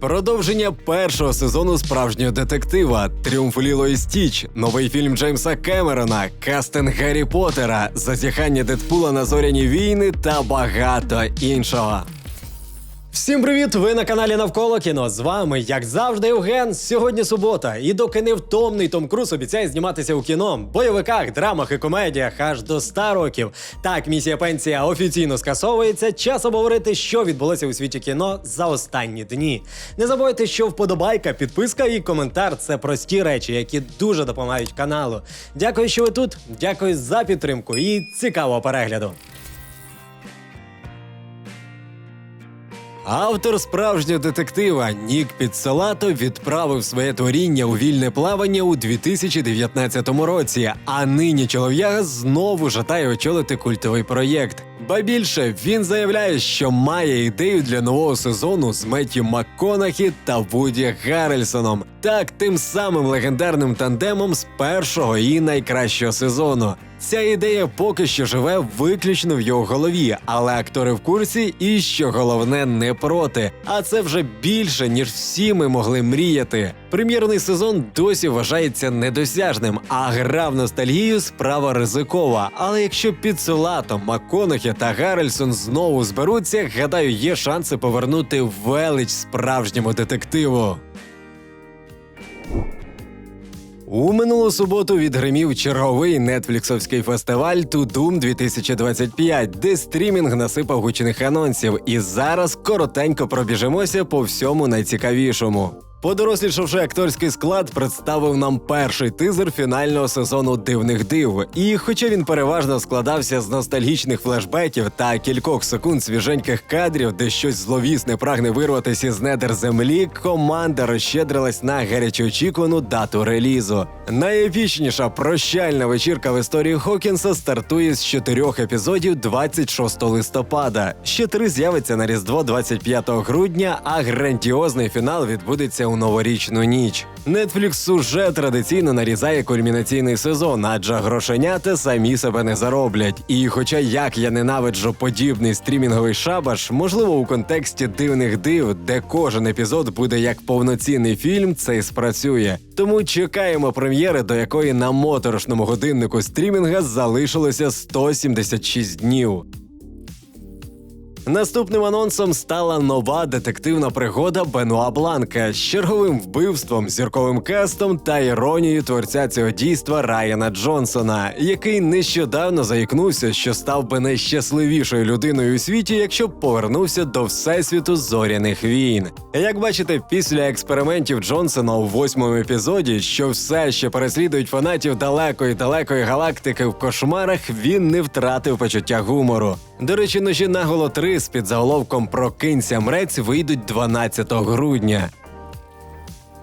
Продовження першого сезону справжнього детектива, Тріумф Ліло і Стіч, новий фільм Джеймса Кемерона, кастинг Гаррі Поттера, зазіхання Дедпула на зоряні війни та багато іншого. Всім привіт! Ви на каналі Навколо кіно. З вами, як завжди, Євген. Сьогодні субота. І доки невтомний Том Круз обіцяє зніматися у кіно, бойовиках, драмах і комедіях аж до 100 років. Так, місія пенсія офіційно скасовується. Час обговорити, що відбулося у світі кіно за останні дні. Не забувайте, що вподобайка, підписка і коментар це прості речі, які дуже допомагають каналу. Дякую, що ви тут. Дякую за підтримку і цікавого перегляду. Автор справжнього детектива Нік Підсалато відправив своє творіння у вільне плавання у 2019 році, а нині чолов'яга знову жадає очолити культовий проєкт. Ба більше він заявляє, що має ідею для нового сезону з Меттю МакКонахі та Вуді Гаррельсоном. Так, тим самим легендарним тандемом з першого і найкращого сезону. Ця ідея поки що живе виключно в його голові, але актори в курсі і що головне не проти. А це вже більше ніж всі ми могли мріяти. Прем'єрний сезон досі вважається недосяжним, а гра в ностальгію справа ризикова. Але якщо під Солатом, МакКонахі та Гаррельсон знову зберуться, гадаю, є шанси повернути велич справжньому детективу. У минулу суботу відгримів черговий нетфліксовський фестиваль Тудум 2025, де стрімінг насипав гучних анонсів. І зараз коротенько пробіжимося по всьому найцікавішому. Подорослішавши акторський склад, представив нам перший тизер фінального сезону дивних див. І хоча він переважно складався з ностальгічних флешбеків та кількох секунд свіженьких кадрів, де щось зловісне прагне вирватися з недер землі, команда розщедрилась на гарячоочікувану дату релізу. Найепічніша прощальна вечірка в історії Хокінса стартує з чотирьох епізодів 26 листопада. Ще три з'явиться на Різдво 25 грудня, а грандіозний фінал відбудеться у новорічну ніч. Netflix уже традиційно нарізає кульмінаційний сезон, адже грошенята самі себе не зароблять. І хоча як я ненавиджу подібний стрімінговий шабаш, можливо, у контексті дивних див, де кожен епізод буде як повноцінний фільм, це й спрацює. Тому чекаємо прем'єри, до якої на моторошному годиннику стрімінга залишилося 176 днів. Наступним анонсом стала нова детективна пригода Бенуа Бланка з черговим вбивством, зірковим кастом та іронією творця цього дійства Райана Джонсона, який нещодавно заікнувся, що став би найщасливішою людиною у світі, якщо б повернувся до всесвіту зоряних війн. Як бачите, після експериментів Джонсона у восьмому епізоді, що все ще переслідують фанатів далекої далекої галактики в кошмарах, він не втратив почуття гумору. До речі, ножі наголо 3 з під заголовком Прокинься мрець вийдуть 12 грудня.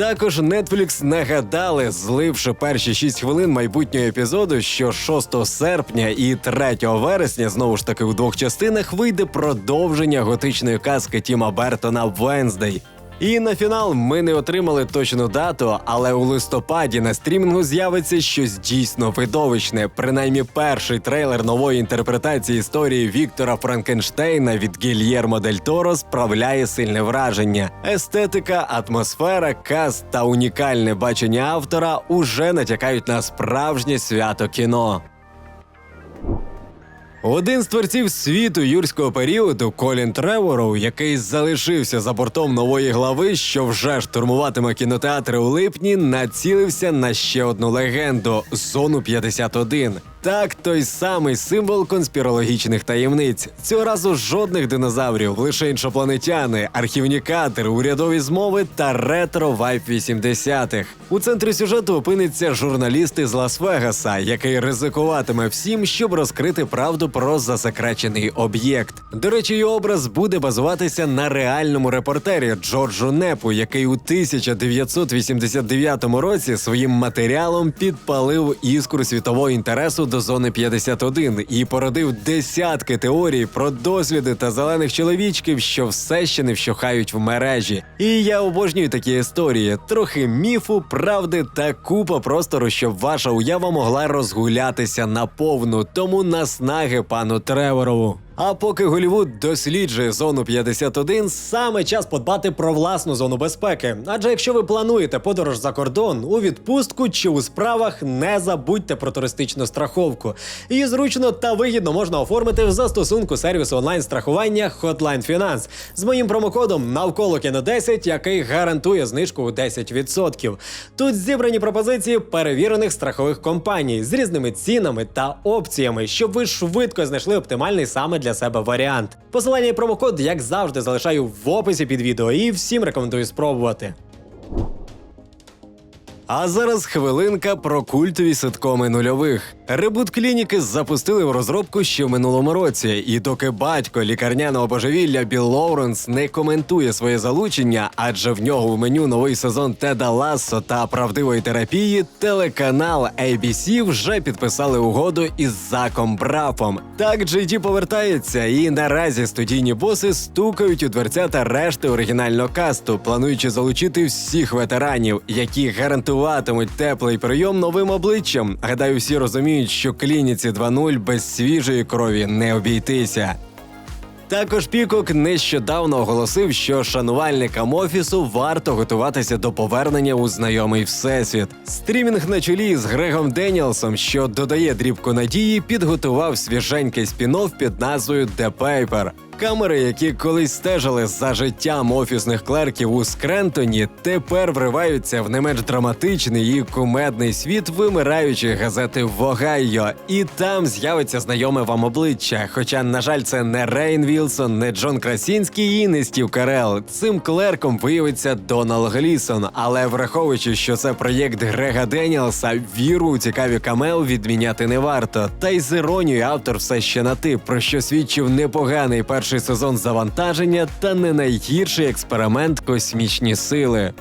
Також Netflix нагадали, зливши перші 6 хвилин майбутнього епізоду, що 6 серпня і 3 вересня, знову ж таки у двох частинах, вийде продовження готичної казки Тіма Бертона Венздей. І на фінал ми не отримали точну дату, але у листопаді на стрімінгу з'явиться щось дійсно видовищне. Принаймні, перший трейлер нової інтерпретації історії Віктора Франкенштейна від Гільєрмо Дель Торо справляє сильне враження. Естетика, атмосфера, каст та унікальне бачення автора уже натякають на справжнє свято кіно. Один з творців світу юрського періоду Колін Треворов, який залишився за бортом нової глави, що вже штурмуватиме кінотеатри у липні, націлився на ще одну легенду зону 51. Так, той самий символ конспірологічних таємниць. Цього разу жодних динозаврів, лише іншопланетяни, архівні кадри, урядові змови та ретро вайп 80-х. У центрі сюжету опиниться журналіст із Лас-Вегаса, який ризикуватиме всім, щоб розкрити правду про засекречений об'єкт. До речі, його образ буде базуватися на реальному репортері Джорджу Непу, який у 1989 році своїм матеріалом підпалив іскру світового інтересу до зони 51 і породив десятки теорій про досліди та зелених чоловічків, що все ще не вщухають в мережі. І я обожнюю такі історії: трохи міфу, правди та купа простору, щоб ваша уява могла розгулятися наповну. Тому наснаги пану Треворову. А поки Голівуд досліджує зону 51, саме час подбати про власну зону безпеки. Адже якщо ви плануєте подорож за кордон у відпустку чи у справах, не забудьте про туристичну страховку. Її зручно та вигідно можна оформити в застосунку сервісу онлайн страхування Hotline Finance з моїм промокодом навколо кіно 10, який гарантує знижку у 10%. Тут зібрані пропозиції перевірених страхових компаній з різними цінами та опціями, щоб ви швидко знайшли оптимальний саме для себе варіант. Посилання і промокод, як завжди, залишаю в описі під відео і всім рекомендую спробувати. А зараз хвилинка про культові ситкоми нульових. Ребут клініки запустили в розробку ще в минулому році, і доки батько лікарняного божевілля Білл Лоуренс не коментує своє залучення, адже в нього в меню новий сезон Теда Лассо та правдивої терапії, телеканал ABC вже підписали угоду із Заком Брафом. Так JD повертається, і наразі студійні боси стукають у дверцята решти оригінального касту, плануючи залучити всіх ветеранів, які гарантуватимуть теплий прийом новим обличчям. Гадаю, всі розуміють, що клініці 2.0 без свіжої крові не обійтися. Також Пікок нещодавно оголосив, що шанувальникам офісу варто готуватися до повернення у знайомий всесвіт. Стрімінг на чолі з Грегом Деніелсом, що додає дрібку надії, підготував свіженький спін-офф під назвою The Paper. Камери, які колись стежили за життям офісних клерків у Скрентоні, тепер вриваються в не менш драматичний і кумедний світ вимираючої газети в Огайо. І там з'явиться знайоме вам обличчя. Хоча, на жаль, це не Рейн Вілсон, не Джон Красінський і не Стів Карел. Цим клерком виявиться Донал Глісон. Але враховуючи, що це проєкт Грега Деніелса, віру у цікаві камео відміняти не варто. Та й з іронією автор все ще на ти, про що свідчив непоганий перший сезон завантаження та не найгірший експеримент космічні сили.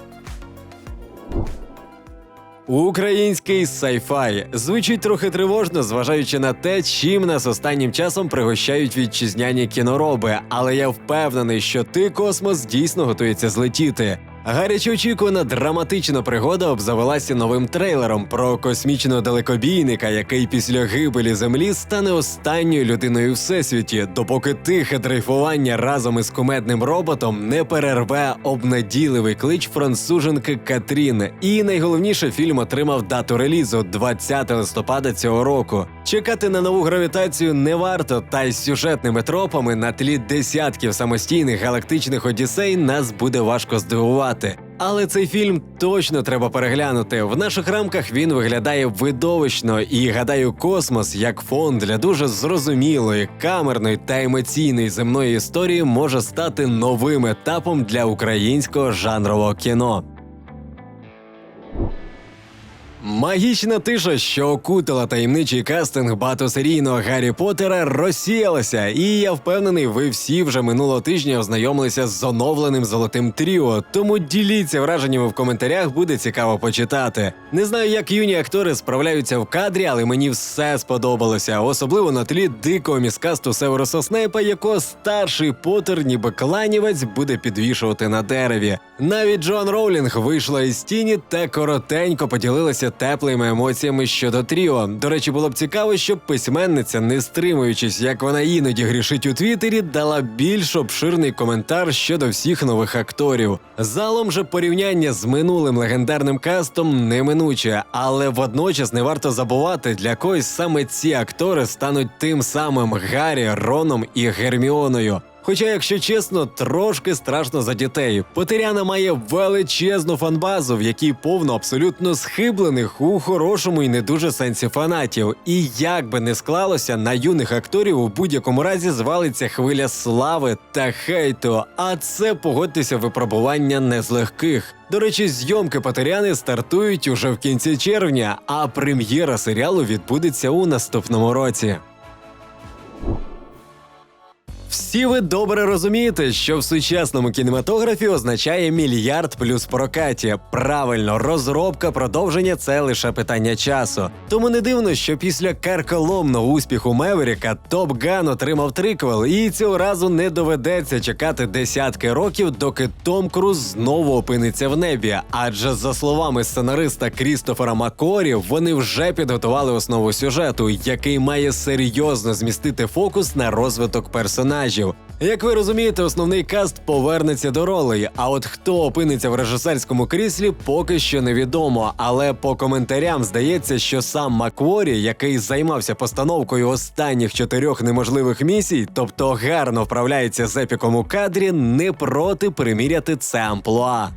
Український сайфай звучить трохи тривожно, зважаючи на те, чим нас останнім часом пригощають вітчизняні кінороби. Але я впевнений, що ти космос дійсно готується злетіти. Гаряче очікувана драматична пригода обзавелася новим трейлером про космічного далекобійника, який після гибелі землі стане останньою людиною у всесвіті, допоки тихе дрейфування разом із кумедним роботом не перерве обнадійливий клич француженки Катрін. І найголовніше фільм отримав дату релізу 20 листопада цього року. Чекати на нову гравітацію не варто, та й з сюжетними тропами на тлі десятків самостійних галактичних одіссей нас буде важко здивувати. Але цей фільм точно треба переглянути. В наших рамках він виглядає видовищно, і гадаю, космос як фон для дуже зрозумілої, камерної та емоційної земної історії може стати новим етапом для українського жанрового кіно. Магічна тиша, що окутала таємничий кастинг багатосерійного Гаррі Поттера, розсіялася, і я впевнений, ви всі вже минулого тижня ознайомилися з оновленим золотим тріо. Тому діліться враженнями в коментарях, буде цікаво почитати. Не знаю, як юні актори справляються в кадрі, але мені все сподобалося, особливо на тлі дикого міскасту Северуса Снейпа, якого старший Поттер, ніби кланівець, буде підвішувати на дереві. Навіть Джон Роулінг вийшла із тіні та коротенько поділилася теплими емоціями щодо тріо. До речі, було б цікаво, щоб письменниця, не стримуючись, як вона іноді грішить у Твіттері, дала більш обширний коментар щодо всіх нових акторів. Залом же порівняння з минулим легендарним кастом неминуче, але водночас не варто забувати, для когось саме ці актори стануть тим самим Гаррі, Роном і Герміоною. Хоча, якщо чесно, трошки страшно за дітей. Потеряна має величезну фанбазу, в якій повно абсолютно схиблених у хорошому і не дуже сенсі фанатів. І як би не склалося, на юних акторів у будь-якому разі звалиться хвиля слави та хейту. А це погодьтеся випробування не з легких. До речі, зйомки Патеряни стартують уже в кінці червня, а прем'єра серіалу відбудеться у наступному році. Всі ви добре розумієте, що в сучасному кінематографі означає мільярд плюс прокаті. Правильно, розробка, продовження це лише питання часу. Тому не дивно, що після карколомного успіху Меверіка Топ Ган отримав триквел, і цього разу не доведеться чекати десятки років, доки Том Круз знову опиниться в небі. Адже за словами сценариста Крістофера Макорі, вони вже підготували основу сюжету, який має серйозно змістити фокус на розвиток персонажів. Як ви розумієте, основний каст повернеться до ролей. А от хто опиниться в режисерському кріслі, поки що невідомо. Але по коментарям здається, що сам Макворі, який займався постановкою останніх чотирьох неможливих місій, тобто гарно вправляється з епіком у кадрі, не проти приміряти це амплуа.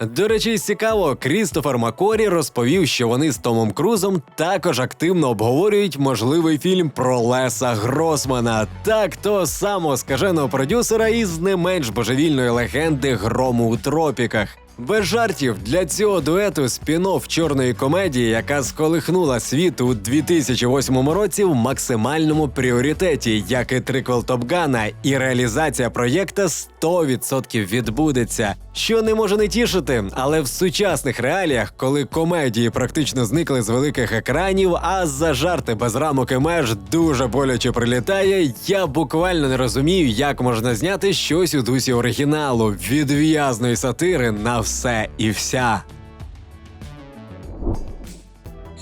До речі, цікаво, Крістофер Макорі розповів, що вони з Томом Крузом також активно обговорюють можливий фільм про Леса Гросмана, так то само скаженого продюсера із не менш божевільної легенди Грому у тропіках. Без жартів для цього дуету спін-офф чорної комедії, яка сколихнула світ у 2008 році в максимальному пріоритеті, як і триквел Топгана, і реалізація проєкта 100% відбудеться. Що не може не тішити, але в сучасних реаліях, коли комедії практично зникли з великих екранів, а за жарти без рамок і меж дуже боляче прилітає, я буквально не розумію, як можна зняти щось у дусі оригіналу від в'язної сатири на все і вся.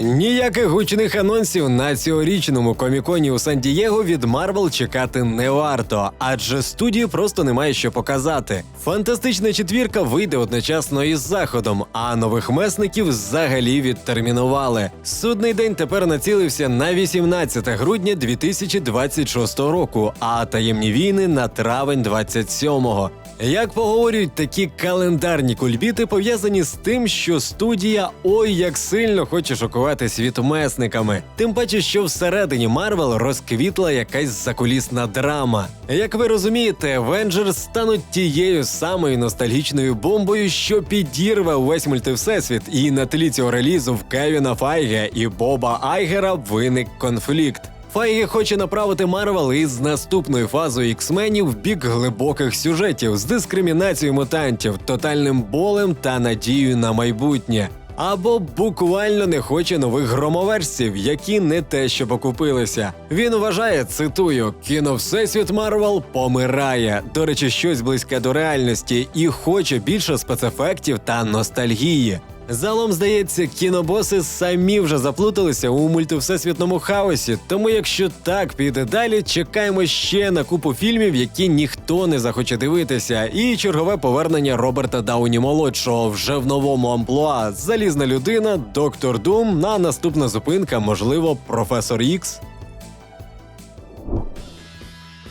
Ніяких гучних анонсів на цьогорічному коміконі у Сан-Дієго від Марвел чекати не варто, адже студії просто немає що показати. Фантастична четвірка вийде одночасно із заходом, а нових месників взагалі відтермінували. Судний день тепер націлився на 18 грудня 2026 року, а таємні війни на травень 27-го. Як поговорюють такі календарні кульбіти пов'язані з тим, що студія ой як сильно хоче шокувати світ месниками. Тим паче, що всередині Марвел розквітла якась закулісна драма. Як ви розумієте, Avengers стануть тією самою ностальгічною бомбою, що підірве увесь мультивсесвіт, і на тлі цього релізу в Кевіна Файге і Боба Айгера виник конфлікт. Файгі хоче направити Марвел із наступною фазою іксменів в бік глибоких сюжетів з дискримінацією мутантів, тотальним болем та надією на майбутнє. Або буквально не хоче нових громоверсів, які не те, щоб окупилися. Він вважає, цитую, кіно Всесвіт Марвел помирає. До речі, щось близьке до реальності, і хоче більше спецефектів та ностальгії. Залом, здається, кінобоси самі вже заплуталися у мультивсесвітному хаосі. Тому, якщо так піде далі, чекаємо ще на купу фільмів, які ніхто не захоче дивитися, і чергове повернення Роберта Дауні молодшого вже в новому амплуа. Залізна людина, доктор Дум. На наступна зупинка, можливо, професор Ікс.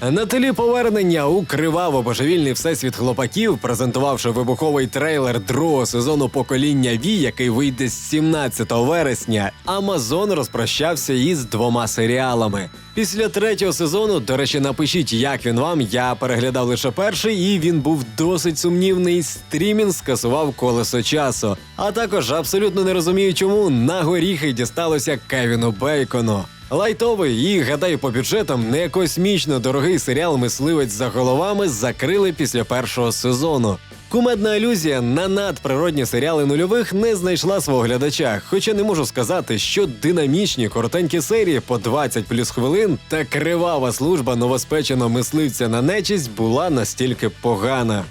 На тлі повернення у криваво божевільний всесвіт хлопаків, презентувавши вибуховий трейлер другого сезону покоління Ві, який вийде з 17 вересня, Амазон розпрощався із двома серіалами. Після третього сезону, до речі, напишіть, як він вам. Я переглядав лише перший, і він був досить сумнівний. Стрімінг скасував колесо часу. А також абсолютно не розумію, чому на горіхи дісталося Кевіну Бейкону. Лайтовий і, гадаю, по бюджетам не космічно дорогий серіал Мисливець за головами закрили після першого сезону. Кумедна алюзія на надприродні серіали нульових не знайшла свого глядача, хоча не можу сказати, що динамічні коротенькі серії по 20 плюс хвилин та кривава служба новоспеченого мисливця на нечість була настільки погана.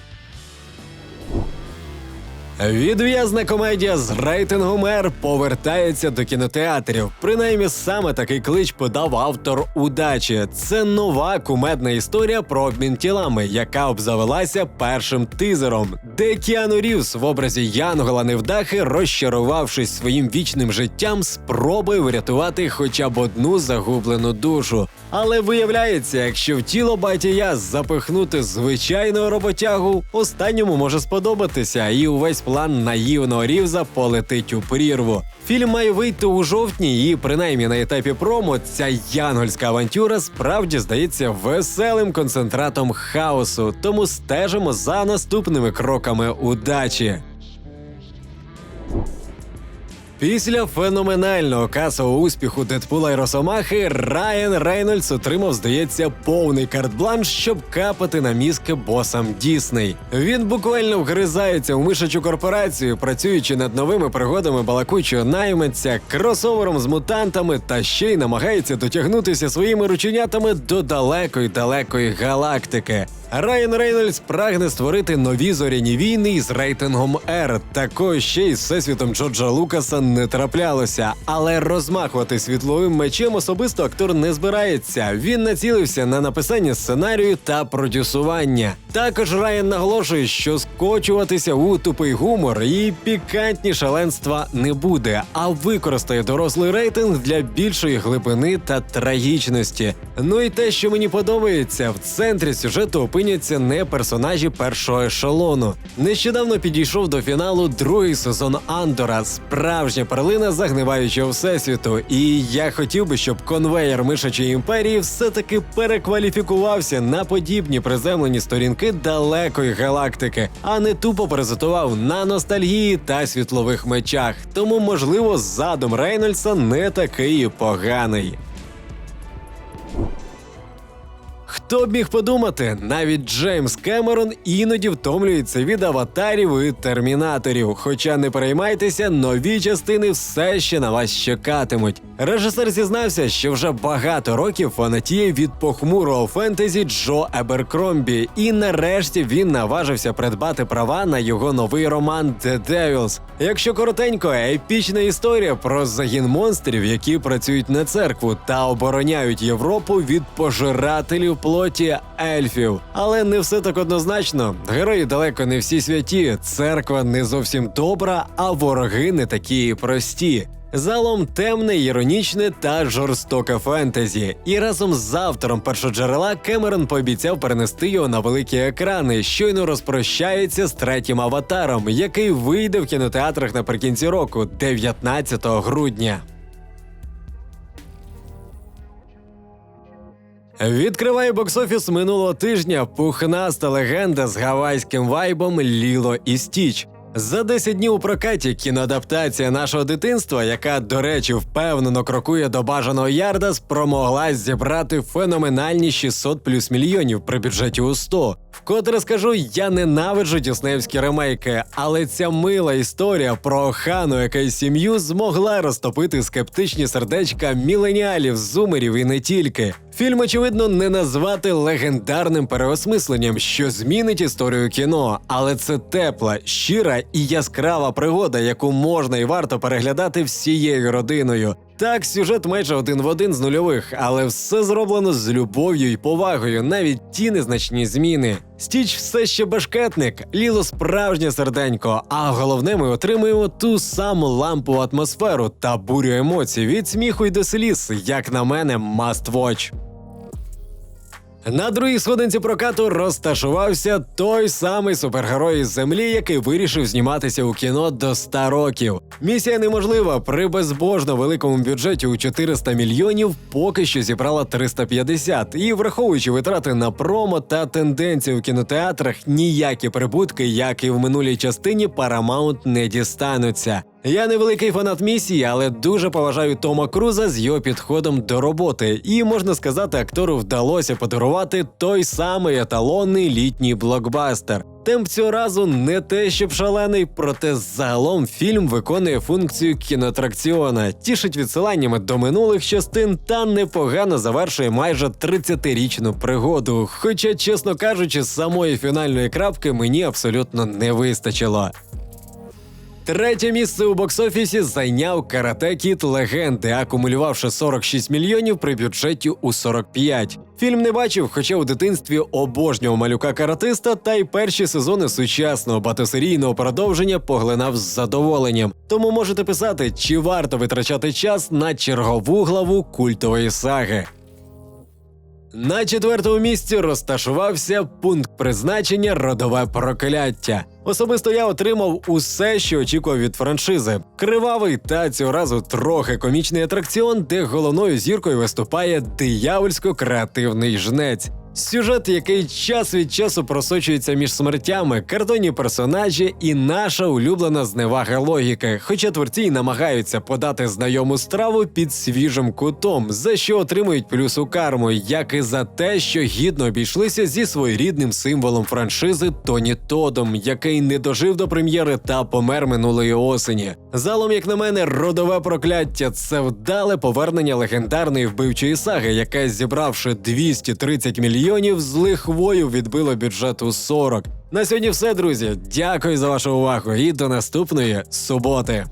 Відв'язна комедія з рейтингом R повертається до кінотеатрів. Принаймні саме такий клич подав автор удачі. Це нова кумедна історія про обмін тілами, яка обзавелася першим тизером, де Кіану Рівз в образі Янгола Невдахи, розчарувавшись своїм вічним життям, спробує врятувати хоча б одну загублену душу. Але виявляється, якщо в тіло батія запихнути звичайного роботягу, останньому може сподобатися, і увесь план наївного рівза полетить у прірву. Фільм має вийти у жовтні, і принаймні на етапі промо ця янгольська авантюра справді здається веселим концентратом хаосу. Тому стежимо за наступними кроками удачі. Після феноменального касового успіху Дедпула і Росомахи Райан Рейнольдс отримав, здається, повний карт-бланш, щоб капати на мізки босам Дісней. Він буквально вгризається у мишачу корпорацію, працюючи над новими пригодами балакучого найманця, кросовером з мутантами та ще й намагається дотягнутися своїми рученятами до далекої далекої галактики. Райан Рейнольдс прагне створити нові зоряні війни з рейтингом R. Такого ще й з всесвітом Джорджа Лукаса не траплялося. Але розмахувати світловим мечем особисто актор не збирається. Він націлився на написання сценарію та продюсування. Також Райан наголошує, що скочуватися у тупий гумор і пікантні шаленства не буде, а використає дорослий рейтинг для більшої глибини та трагічності. Ну і те, що мені подобається, в центрі сюжету опиняться не персонажі першого ешелону. Нещодавно підійшов до фіналу другий сезон Андора, справжня перлина загниваючого всесвіту. І я хотів би, щоб конвеєр мишачої імперії все-таки перекваліфікувався на подібні приземлені сторінки далекої галактики, а не тупо презентував на ностальгії та світлових мечах. Тому, можливо, задум Рейнольдса не такий поганий. Хто б міг подумати, навіть Джеймс Кемерон іноді втомлюється від аватарів і термінаторів. Хоча не переймайтеся, нові частини все ще на вас чекатимуть. Режисер зізнався, що вже багато років фанатіє від похмурого фентезі Джо Еберкромбі, і нарешті він наважився придбати права на його новий роман The Devils. Якщо коротенько, епічна історія про загін монстрів, які працюють на церкву та обороняють Європу від пожирателів плоті ельфів. Але не все так однозначно. Герої далеко не всі святі, церква не зовсім добра, а вороги не такі прості. Залом темне, іронічне та жорстоке фентезі. І разом з автором першоджерела Кемерон пообіцяв перенести його на великі екрани. Щойно розпрощається з третім аватаром, який вийде в кінотеатрах наприкінці року, 19 грудня. Відкриває боксофіс минулого тижня пухнаста легенда з гавайським вайбом Ліло і Стіч. За 10 днів у прокаті кіноадаптація нашого дитинства, яка, до речі, впевнено крокує до бажаного ярда, спромогла зібрати феноменальні 600 плюс мільйонів при бюджеті у 100. Вкотре скажу, я ненавиджу діснеївські ремейки, але ця мила історія про охану, яка й сім'ю змогла розтопити скептичні сердечка міленіалів, зумерів і не тільки. Фільм, очевидно, не назвати легендарним переосмисленням, що змінить історію кіно, але це тепла, щира і яскрава пригода, яку можна і варто переглядати всією родиною. Так, сюжет майже один в один з нульових, але все зроблено з любов'ю і повагою, навіть ті незначні зміни. Стіч все ще башкетник, ліло справжнє серденько. А головне, ми отримуємо ту саму лампову атмосферу та бурю емоцій від сміху й до сліз, як на мене, must watch. На другій сходинці прокату розташувався той самий супергерой із землі, який вирішив зніматися у кіно до 100 років. Місія неможлива при безбожно великому бюджеті у 400 мільйонів поки що зібрала 350. І враховуючи витрати на промо та тенденції в кінотеатрах, ніякі прибутки, як і в минулій частині, Paramount не дістануться. Я не великий фанат місії, але дуже поважаю Тома Круза з його підходом до роботи. І можна сказати, актору вдалося подарувати той самий еталонний літній блокбастер. Темп цього разу не те, щоб шалений, проте загалом фільм виконує функцію кіноатракціона, тішить відсиланнями до минулих частин та непогано завершує майже 30-річну пригоду. Хоча, чесно кажучи, самої фінальної крапки мені абсолютно не вистачило. Третє місце у бокс-офісі зайняв Карате Кіт Легенди, акумулювавши 46 мільйонів при бюджеті у 45. Фільм не бачив, хоча у дитинстві обожнював малюка каратиста, та й перші сезони сучасного багатосерійного продовження поглинав з задоволенням. Тому можете писати, чи варто витрачати час на чергову главу культової саги. На четвертому місці розташувався пункт призначення родове прокляття. Особисто я отримав усе, що очікував від франшизи: кривавий та цього разу трохи комічний атракціон, де головною зіркою виступає диявольсько креативний жнець. Сюжет, який час від часу просочується між смертями, картонні персонажі і наша улюблена зневага логіки. Хоча творці й намагаються подати знайому страву під свіжим кутом, за що отримують плюс у карму, як і за те, що гідно обійшлися зі своєрідним символом франшизи Тоні Тодом, який не дожив до прем'єри та помер минулої осені. Залом, як на мене, родове прокляття це вдале повернення легендарної вбивчої саги, яка, зібравши 230 мільйонів, з лихвою відбило бюджету 40. На сьогодні все, друзі. Дякую за вашу увагу і до наступної суботи.